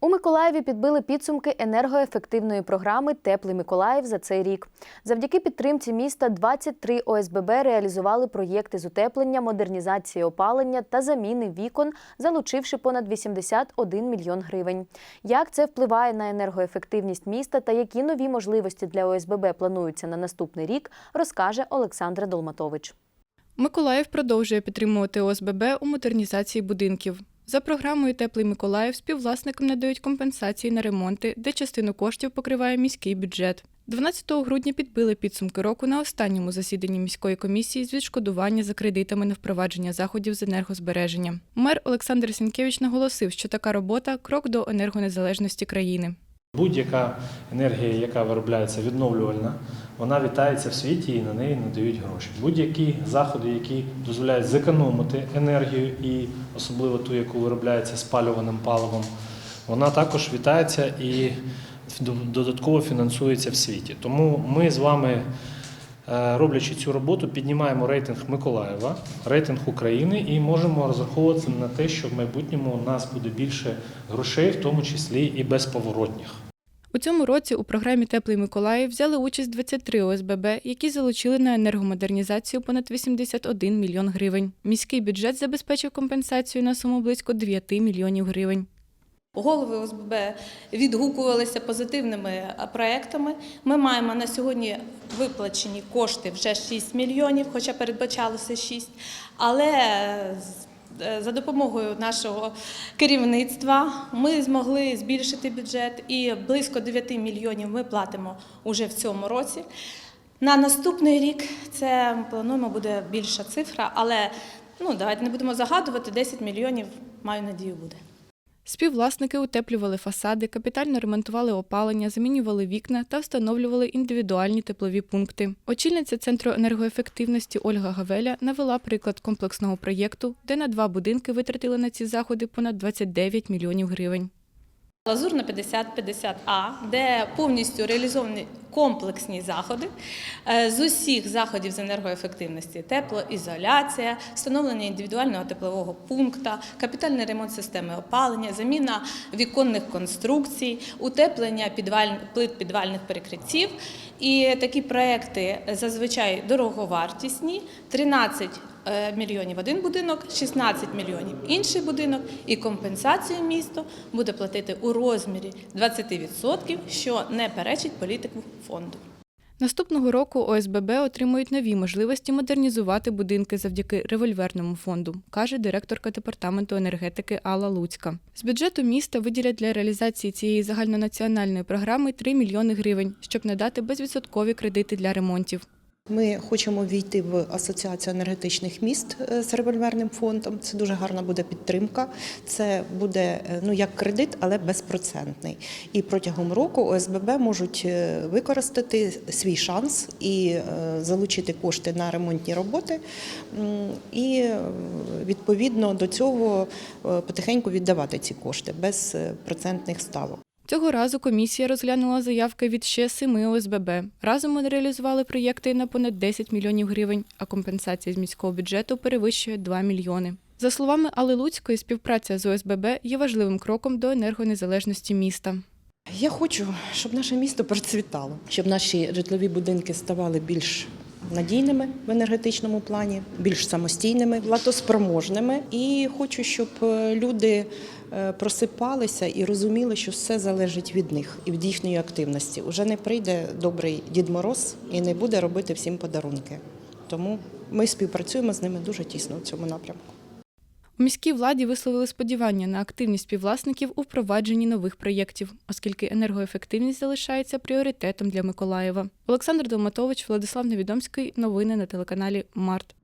У Миколаєві підбили підсумки енергоефективної програми Теплий Миколаїв за цей рік. Завдяки підтримці міста 23 ОСББ реалізували проєкти з утеплення, модернізації опалення та заміни вікон, залучивши понад 81 мільйон гривень. Як це впливає на енергоефективність міста та які нові можливості для ОСББ плануються на наступний рік, розкаже Олександра Долматович. Миколаїв продовжує підтримувати ОСББ у модернізації будинків. За програмою Теплий Миколаїв співвласникам надають компенсації на ремонти, де частину коштів покриває міський бюджет. 12 грудня підбили підсумки року на останньому засіданні міської комісії з відшкодування за кредитами на впровадження заходів з енергозбереження. Мер Олександр Сінкевич наголосив, що така робота крок до енергонезалежності країни. Будь-яка енергія, яка виробляється відновлювальна, вона вітається в світі і на неї надають гроші. Будь-які заходи, які дозволяють зекономити енергію, і особливо ту, яку виробляється спалюваним паливом, вона також вітається і додатково фінансується в світі. Тому ми з вами, е, роблячи цю роботу, піднімаємо рейтинг Миколаєва, рейтинг України і можемо розраховувати на те, що в майбутньому у нас буде більше грошей, в тому числі і безповоротніх. У цьому році у програмі Теплий Миколаїв взяли участь 23 ОСББ, які залучили на енергомодернізацію понад 81 мільйон гривень. Міський бюджет забезпечив компенсацію на суму близько 9 мільйонів гривень. Голови ОСББ відгукувалися позитивними проектами. Ми маємо на сьогодні виплачені кошти вже 6 мільйонів, хоча передбачалося 6. Але за допомогою нашого керівництва ми змогли збільшити бюджет і близько 9 мільйонів ми платимо уже в цьому році. На наступний рік це плануємо буде більша цифра, але ну давайте не будемо загадувати 10 мільйонів. Маю надію буде. Співвласники утеплювали фасади, капітально ремонтували опалення, замінювали вікна та встановлювали індивідуальні теплові пункти. Очільниця центру енергоефективності Ольга Гавеля навела приклад комплексного проєкту, де на два будинки витратили на ці заходи понад 29 мільйонів гривень. Лазурна 50-50А, де повністю реалізовані комплексні заходи е, з усіх заходів з енергоефективності: теплоізоляція, встановлення індивідуального теплового пункту, капітальний ремонт системи опалення, заміна віконних конструкцій, утеплення підваль... плит підвальних перекриттів. І такі проекти зазвичай дороговартісні, 13 е, мільйонів один будинок, 16 мільйонів інший будинок, і компенсацію місто буде платити у розмірі 20%, що не перечить політику фонду. Наступного року ОСББ отримують нові можливості модернізувати будинки завдяки револьверному фонду, каже директорка департаменту енергетики Алла Луцька. З бюджету міста виділять для реалізації цієї загальнонаціональної програми 3 мільйони гривень, щоб надати безвідсоткові кредити для ремонтів. Ми хочемо війти в асоціацію енергетичних міст е, з револьверним фондом. Це дуже гарна буде підтримка. Це буде е, ну як кредит, але безпроцентний. І протягом року ОСББ можуть е, використати свій шанс і залучити кошти на ремонтні роботи. І відповідно до цього потихеньку віддавати ці кошти без процентних ставок. Цього разу комісія розглянула заявки від ще семи ОСББ. Разом вони реалізували проєкти на понад 10 мільйонів гривень, а компенсація з міського бюджету перевищує 2 мільйони. За словами Алли Луцької, співпраця з ОСББ є важливим кроком до енергонезалежності міста. Я хочу, щоб наше місто процвітало, щоб наші житлові будинки ставали більш надійними в енергетичному плані, більш самостійними, платоспроможними. І хочу, щоб е, люди е, просипалися і розуміли, що все залежить від них і від їхньої активності. Уже не прийде добрий Дід Мороз і не буде робити всім подарунки. Тому ми співпрацюємо з ними дуже тісно в цьому напрямку. У міській владі висловили сподівання на активність співвласників у впровадженні нових проєктів, оскільки енергоефективність залишається пріоритетом для Миколаєва. Олександр Долматович, Владислав Невідомський. Новини на телеканалі Март.